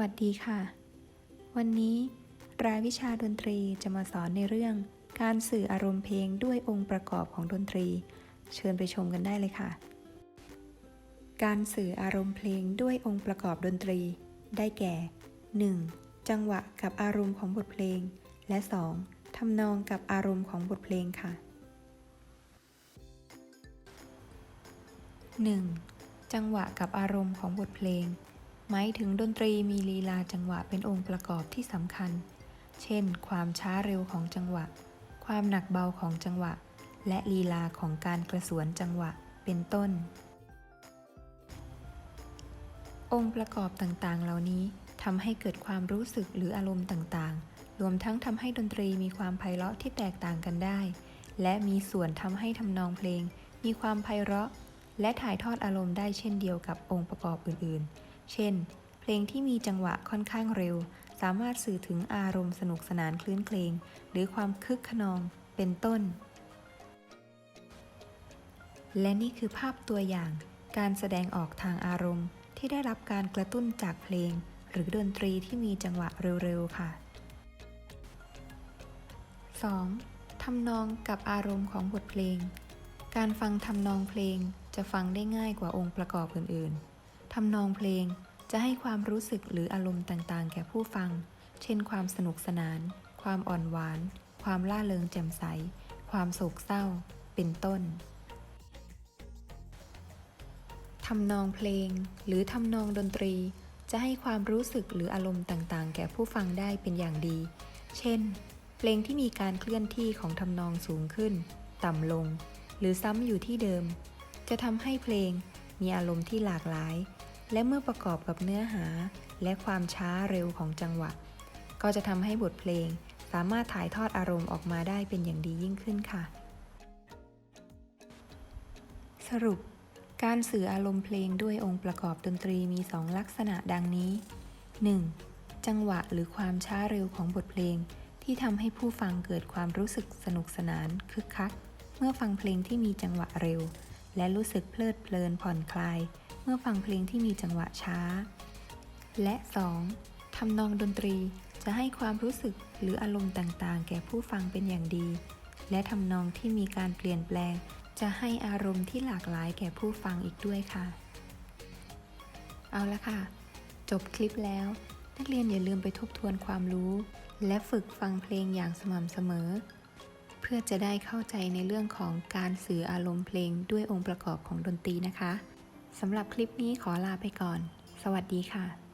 วัสดีค่ะ วันนี้รายวิชาดนตรีจะมาสอนในเรื่องการสื่ออารมณ์เพลงด้วยองค์ประกอบของดนตรี เชิญไปชมกันได้เลยค่ะ การสื่ออารมณ์เพลงด้วยองค์ประกอบดนตรี ได้แก่ 1. จังหวะกับอารมณ์ของบทเพลง และ 2. ทำนองกับอารมณ์ของบทเพลงค่ะ 1. จังหวะกับอารมณ์ของบทเพลง หมายถึงดนตรีมีลีลาจังหวะเป็นองค์ประกอบที่สำคัญ เช่น ความช้าเร็วของจังหวะ ความหนักเบาของจังหวะ และลีลาของการกระสวนจังหวะ เป็นต้น องค์ประกอบต่างๆ เหล่านี้ทำให้เกิดความรู้สึกหรืออารมณ์ต่างๆ รวมทั้งทำให้ดนตรีมีความไพเราะที่แตกต่างกันได้ และมีส่วนทำให้ทำนองเพลง มีความไพเราะ และถ่ายทอดอารมณ์ได้เช่นเดียวกับองค์ประกอบอื่น ๆ เช่น เพลงที่มีจังหวะค่อนข้างเร็ว สามารถสื่อถึงอารมณ์สนุกสนานคลื้นเครงหรือความคึกขนองเป็นต้น และนี่คือภาพตัวอย่าง การแสดงออกทางอารมณ์ ที่ได้รับการกระตุ้นจากเพลง หรือดนตรีที่มีจังหวะเร็วๆค่ะ 2. ทำนองกับอารมณ์ของบทเพลง การฟังทำนองเพลงจะฟังได้ง่ายกว่าองค์ประกอบอื่นๆ ทำนองเพลงจะให้ความรู้สึกหรืออารมณ์ต่างๆ แก่ผู้ฟัง เช่น ความสนุกสนาน ความอ่อนหวาน ความล่าเริงแจ่มใส ความโศกเศร้า เป็นต้น ทำนองเพลง หรือทำนองดนตรี จะให้ความรู้สึกหรืออารมณ์ต่างๆ แก่ผู้ฟังได้เป็นอย่างดี เช่น เพลงที่มีการเคลื่อนที่ของทำนองสูงขึ้น ต่ำลง หรือซ้ำอยู่ที่เดิม จะทำให้เพลงมีอารมณ์ที่หลากหลาย และเมื่อประกอบกับเนื้อหาและความช้าเร็วของจังหวะ ก็จะทำให้บทเพลงสามารถถ่ายทอดอารมณ์ออกมาได้เป็นอย่างดียิ่งขึ้นค่ะ สรุป การสื่ออารมณ์เพลงด้วยองค์ประกอบดนตรีมี 2 ลักษณะดังนี้ 1. จังหวะหรือความช้าเร็วของบทเพลง ที่ทำให้ผู้ฟังเกิดความรู้สึกสนุกสนานคึกคัก เมื่อฟังเพลงที่มีจังหวะเร็ว และรู้สึกเพลิดเพลินผ่อนคลาย เมื่อฟังเพลงที่มีจังหวะช้า และ 2. ทำนองดนตรีจะให้ความรู้สึกหรืออารมณ์ต่างๆ แก่ผู้ฟังเป็นอย่างดี และทำนองที่มีการเปลี่ยนแปลง จะให้อารมณ์ที่หลากหลายแก่ผู้ฟังอีกด้วยค่ะ เอาละค่ะ จบคลิปแล้ว นักเรียนอย่าลืมไปทบทวนความรู้ และฝึกฟังเพลงอย่างสม่ำเสมอ เพื่อจะได้เข้าใจในเรื่องของการสื่ออารมณ์เพลงด้วยองค์ประกอบของดนตรีนะคะ สำหรับคลิปนี้ขอลาไปก่อน สวัสดีค่ะ